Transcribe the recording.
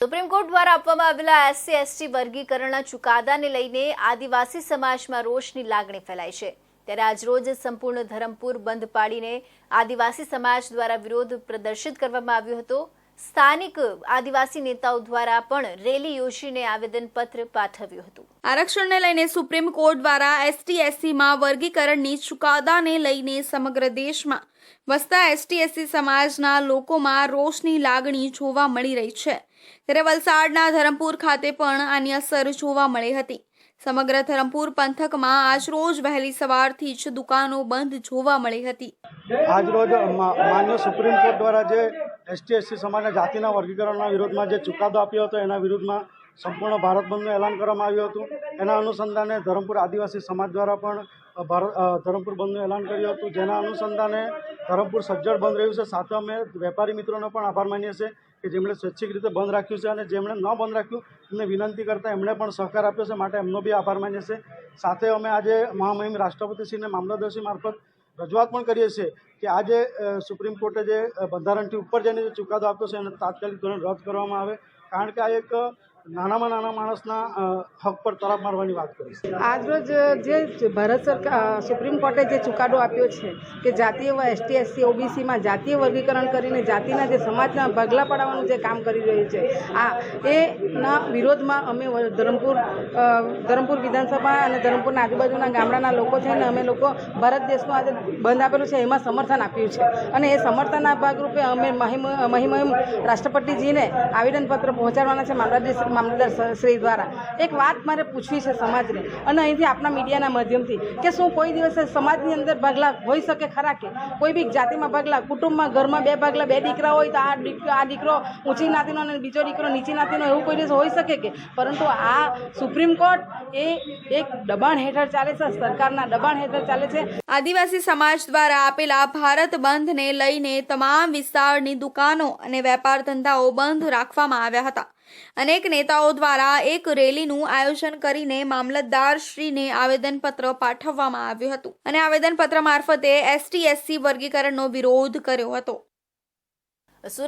Supreme court દ્વારા આપવામાં આવેલા એસસી, એસટી વર્ગીકરણના ચુકાદાને લઈને આદિવાસી સમાજમાં રોષની લાગણી ફેલાઈ છે. ત્યારે આજરોજ સંપૂર્ણ ધરમપુર બંધ પાડીને આદિવાસી સમાજ દ્વારા વિરોધ પ્રદર્શિત કરવામાં આવ્યો હતો. સ્થાનિક આદિવાસી નેતાઓ દ્વારા પણ રેલી યોજીને આવેદનપત્ર પાઠવ્યું હતું. આરક્ષણને લઈને સુપ્રીમ કોર્ટ દ્વારા એસટી એસસીમાં વર્ગીકરણની ચુકાદાને લઈને સમગ્ર દેશમાં વસતા એસટી એસસી સમાજના લોકોમાં રોષની લાગણી જોવા મળી રહી છે. ત્યારે વલસાડના ધરમપુર ખાતે પણ આની અસર જોવા મળી હતી. સમગ્ર ધરમપુર પંથકમાં આજરોજ વહેલી સવારથી જ દુકાનો બંધ જોવા મળી હતી. આજરોજ માન્ય સુપ્રીમ કોર્ટ દ્વારા જે એસટી એસસી સમાજના જાતિના વર્ગીકરણના વિરોધમાં જે ચુકાદો આપ્યો હતો, એના વિરુદ્ધમાં સંપૂર્ણ ભારત બંધનું એલાન કરવામાં આવ્યું હતું. એના અનુસંધાને ધરમપુર આદિવાસી સમાજ દ્વારા પણ ભારત ધરમપુર બંધનું એલાન કર્યું હતું. જેના અનુસંધાને ધરમપુર સજ્જડ બંધ રહ્યું છે. સાથે અમે વેપારી મિત્રોનો પણ આભાર માનીએ છીએ કે જેમણે સ્વૈચ્છિક રીતે બંધ રાખ્યું છે અને જેમણે ન બંધ રાખ્યું, એમને વિનંતી કરતાં એમણે પણ સહકાર આપ્યો છે. માટે એમનો બી આભાર માનીએ છીએ. સાથે અમે આજે મહામહિમ રાષ્ટ્રપતિશ્રીને મામલતદારશ્રી મારફત રજૂઆત પણ કરીએ છીએ કે આજે સુપ્રીમ કોર્ટે જે બંધારણથી ઉપર જઈને જે ચુકાદો આપ્યો છે એને તાત્કાલિક ધોરણે રદ કરવામાં આવે. કારણ કે આ એક નાનામાં નાના માણસના હક પર તરાપ મારવાની વાત કરી આજરોજ જે ભારત સરકાર સુપ્રીમ કોર્ટે જે ચુકાદો આપ્યો છે કે જાતીય એસટી, એસસી, ઓબીસીમાં જાતીય વર્ગીકરણ કરીને જાતિના જે સમાજના ભાગલા પાડવાનું જે કામ કરી રહ્યું છે, આ એના વિરોધમાં અમે ધરમપુર ધરમપુર વિધાનસભા અને ધરમપુરના આજુબાજુના ગામડાના લોકો છે અને અમે લોકો ભારત દેશનું આજે બંધ આપેલું છે, એમાં સમર્થન આપ્યું છે. અને એ સમર્થનના ભાગરૂપે અમે મહિમ મહિમ રાષ્ટ્રપતિજીને આવેદનપત્ર પહોંચાડવાના છે, મામલતદાર મામલતદાર શ્રી દ્વારા. એક વાત મારે પૂછવી છે સમાજને અને અહીંથી આપણા મીડિયાના માધ્યમથી કે શું કોઈ દિવસે સમાજની અંદર ભાગલા હોઈ શકે ખરા કે? કોઈ બી જાતિમાં ભાગલા, કુટુંબમાં, ઘરમાં બે ભાગલા, બે દીકરા હોય તો આ દીકરો આ દીકરો ઊંચી નાતીનો અને બીજો દીકરો નીચી નાતીનો એવું કોઈ દિવસ હોઈ શકે કે? પરંતુ આ સુપ્રીમ કોર્ટ એ એક દબાણ હેઠળ ચાલે છે, સરકારના દબાણ હેઠળ ચાલે છે. આદિવાસી સમાજ દ્વારા આપેલા ભારત બંધને લઈને તમામ વિસ્તારની દુકાનો અને વેપાર ધંધાઓ બંધ રાખવામાં આવ્યા હતા. અનેક નેતાઓ દ્વારા એક રેલીનું આયોજન કરીને મામલતદારશ્રીને આવેદનપત્ર પાઠવવામાં આવ્યું હતું. અને આવેદનપત્ર મારફતે એસટી, એસસી વર્ગીકરણનો વિરોધ કર્યો હતો.